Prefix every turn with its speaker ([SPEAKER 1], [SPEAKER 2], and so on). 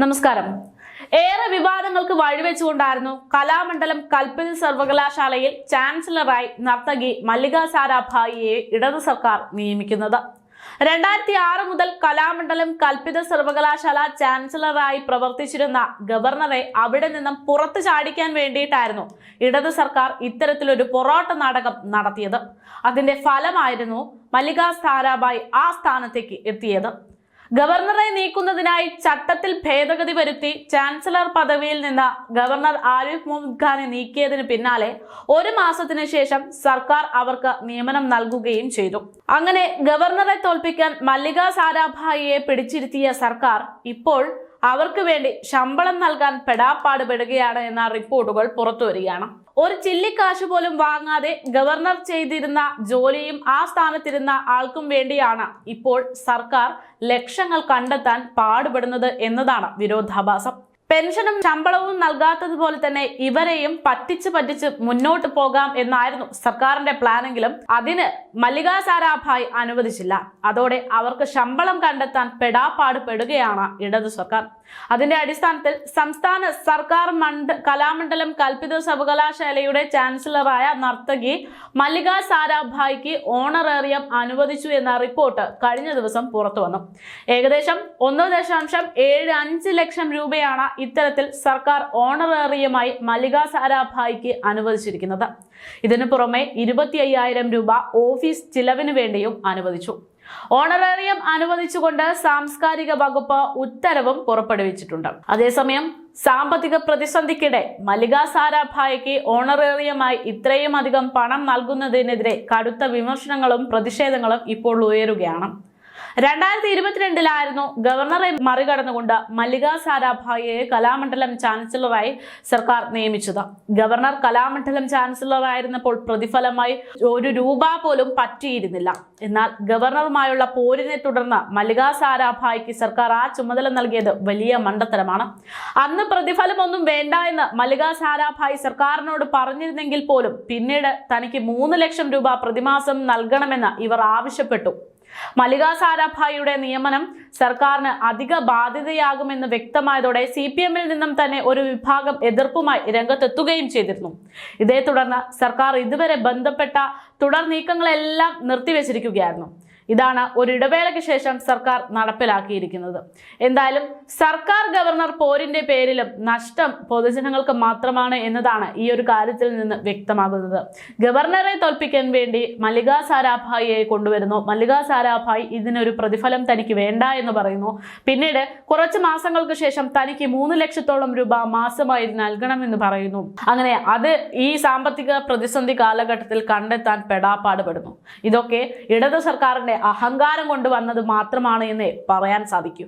[SPEAKER 1] നമസ്കാരം. ഏറെ വിവാദങ്ങൾക്ക് വഴിവെച്ചുകൊണ്ടായിരുന്നു കലാമണ്ഡലം കൽപ്പിൽ സർവകലാശാലയിൽ ചാൻസലറായി നർത്തകി മല്ലിക സാരാഭായിയെ ഇടതു സർക്കാർ നിയമിക്കുന്നത്. രണ്ടായിരത്തി ആറ് മുതൽ കലാമണ്ഡലം കൽപ്പിത സർവകലാശാല ചാൻസലറായി പ്രവർത്തിച്ചിരുന്ന ഗവർണറെ അവിടെ നിന്നും പുറത്തു ചാടിക്കാൻ വേണ്ടിയിട്ടായിരുന്നു ഇടത് സർക്കാർ ഇത്തരത്തിലൊരു പൊറോട്ട നാടകം നടത്തിയത്. അതിന്റെ ഫലമായിരുന്നു മല്ലിക സാരാഭായ് ആ സ്ഥാനത്തേക്ക് എത്തിയത്. ഗവർണറെ നീക്കുന്നതിനായി ചട്ടത്തിൽ ഭേദഗതി വരുത്തി ചാൻസലർ പദവിയിൽ നിന്ന് ഗവർണർ ആരിഫ് മുഹമ്മദ് ഖാനെ നീക്കിയതിന് പിന്നാലെ ഒരു മാസത്തിന് ശേഷം സർക്കാർ അവർക്ക് നിയമനം നൽകുകയും ചെയ്തു. അങ്ങനെ ഗവർണറെ തോൽപ്പിക്കാൻ മല്ലിക സാരാഭായിയെ പിടിച്ചിരുത്തിയ സർക്കാർ ഇപ്പോൾ അവർക്ക് വേണ്ടി ശമ്പളം നൽകാൻ പെടാപ്പാടുപെടുകയാണ് എന്ന റിപ്പോർട്ടുകൾ പുറത്തുവരികയാണ് ഒരു ചില്ലിക്കാശ് പോലും വാങ്ങാതെ ഗവർണർ ചെയ്തിരുന്ന ജോലിയും ആ സ്ഥാനത്തിരുന്ന ആൾക്കും വേണ്ടിയാണ് ഇപ്പോൾ സർക്കാർ ലക്ഷങ്ങൾ കണ്ടെത്താൻ പാടുപെടുന്നത് എന്നതാണ് വിരോധാഭാസം. പെൻഷനും ശമ്പളവും നൽകാത്തതുപോലെ തന്നെ ഇവരെയും പറ്റിച്ച് പറ്റിച്ച് മുന്നോട്ട് പോകാം എന്നായിരുന്നു സർക്കാരിന്റെ പ്ലാനെങ്കിലും അതിന് മല്ലിക സാരാഭായ് അനുവദിച്ചില്ല. അതോടെ അവർക്ക് ശമ്പളം കണ്ടെത്താൻ പെടാപ്പാട് പെടുകയാണ് ഇടതു സർക്കാർ. അതിന്റെ അടിസ്ഥാനത്തിൽ സംസ്ഥാന സർക്കാർ മണ്ഡ കലാമണ്ഡലം കൽപ്പിത സർവകലാശാലയുടെ ചാൻസലറായ നർത്തകി മല്ലിക സാരാഭായ്ക്ക് ഓണറേറിയം അനുവദിച്ചു എന്ന റിപ്പോർട്ട് കഴിഞ്ഞ ദിവസം പുറത്തു വന്നു. ഏകദേശം ഒന്ന് ദശാംശം ഏഴ് അഞ്ച് ലക്ഷം രൂപയാണ് ഇത്തരത്തിൽ സർക്കാർ ഓണറേറിയമായി മല്ലിക സാരാഭായ്ക്ക് അനുവദിച്ചിരിക്കുന്നത്. ഇതിനു പുറമെ ഇരുപത്തി രൂപ ഓഫീസ് ചിലവിനു വേണ്ടിയും അനുവദിച്ചു. ഓണറേറിയം അനുവദിച്ചുകൊണ്ട് സാംസ്കാരിക വകുപ്പ് ഉത്തരവും പുറപ്പെടുവിച്ചിട്ടുണ്ട്. അതേസമയം സാമ്പത്തിക പ്രതിസന്ധിക്കിടെ മല്ലിക സാരാഭായിക്ക് ഓണറേറിയമായി ഇത്രയും അധികം പണം നൽകുന്നതിനെതിരെ കടുത്ത വിമർശനങ്ങളും പ്രതിഷേധങ്ങളും ഇപ്പോൾ ഉയരുകയാണ്. രണ്ടായിരത്തി ഇരുപത്തിരണ്ടിലായിരുന്നു ഗവർണറെ മറികടന്നുകൊണ്ട് മല്ലിക സാരാഭായിയെ കലാമണ്ഡലം ചാൻസലറായി സർക്കാർ നിയമിച്ചത്. ഗവർണർ കലാമണ്ഡലം ചാൻസലറായിരുന്നപ്പോൾ പ്രതിഫലമായി ഒരു രൂപ പോലും പറ്റിയിരുന്നില്ല. എന്നാൽ ഗവർണറുമായുള്ള പോരിനെ തുടർന്ന് മല്ലിക സാരാഭായിക്ക് സർക്കാർ ആ ചുമതല നൽകിയത് വലിയ മണ്ടത്തരമാണ്. അന്ന് പ്രതിഫലമൊന്നും വേണ്ട എന്ന് മല്ലിക സാരാഭായി സർക്കാരിനോട് പറഞ്ഞിരുന്നെങ്കിൽ പോലും പിന്നീട് തനിക്ക് മൂന്ന് ലക്ഷം രൂപ പ്രതിമാസം നൽകണമെന്ന് ഇവർ ആവശ്യപ്പെട്ടു. മല്ലിക സാരാഭായിയുടെ നിയമനം സർക്കാരിന് അധിക ബാധ്യതയാകുമെന്ന് വ്യക്തമായതോടെ സി പി എമ്മിൽ നിന്നും തന്നെ ഒരു വിഭാഗം എതിർപ്പുമായി രംഗത്തെത്തുകയും ചെയ്തിരുന്നു. ഇതേ തുടർന്ന് സർക്കാർ ഇതുവരെ ബന്ധപ്പെട്ട തുടർ നീക്കങ്ങളെല്ലാം നിർത്തിവെച്ചിരിക്കുകയായിരുന്നു. ഇതാണ് ഒരു ഇടവേളയ്ക്ക് ശേഷം സർക്കാർ നടപ്പിലാക്കിയിരിക്കുന്നത്. എന്തായാലും സർക്കാർ ഗവർണർ പോരിന്റെ പേരിലും നഷ്ടം പൊതുജനങ്ങൾക്ക് മാത്രമാണ് എന്നതാണ് ഈ ഒരു കാര്യത്തിൽ നിന്ന് വ്യക്തമാകുന്നത്. ഗവർണറെ തോൽപ്പിക്കാൻ വേണ്ടി മല്ലിക സാരാഭായിയെ കൊണ്ടുവരുന്നു. മല്ലിക സാരാഭായി ഇതിനൊരു പ്രതിഫലം തനിക്ക് വേണ്ട എന്ന് പറയുന്നു. പിന്നീട് കുറച്ച് മാസങ്ങൾക്ക് ശേഷം തനിക്ക് മൂന്ന് ലക്ഷത്തോളം രൂപ മാസമായി നൽകണമെന്ന് പറയുന്നു. അങ്ങനെ അത് ഈ സാമ്പത്തിക പ്രതിസന്ധി കാലഘട്ടത്തിൽ കണ്ടെത്താൻ പെടാപ്പാട് പെടുന്നു ഇതൊക്കെ ഇടത് സർക്കാരിന്റെ അഹങ്കാരം കൊണ്ട് വന്നത് മാത്രമാണ് എന്നേ പറയാൻ സാധിക്കൂ.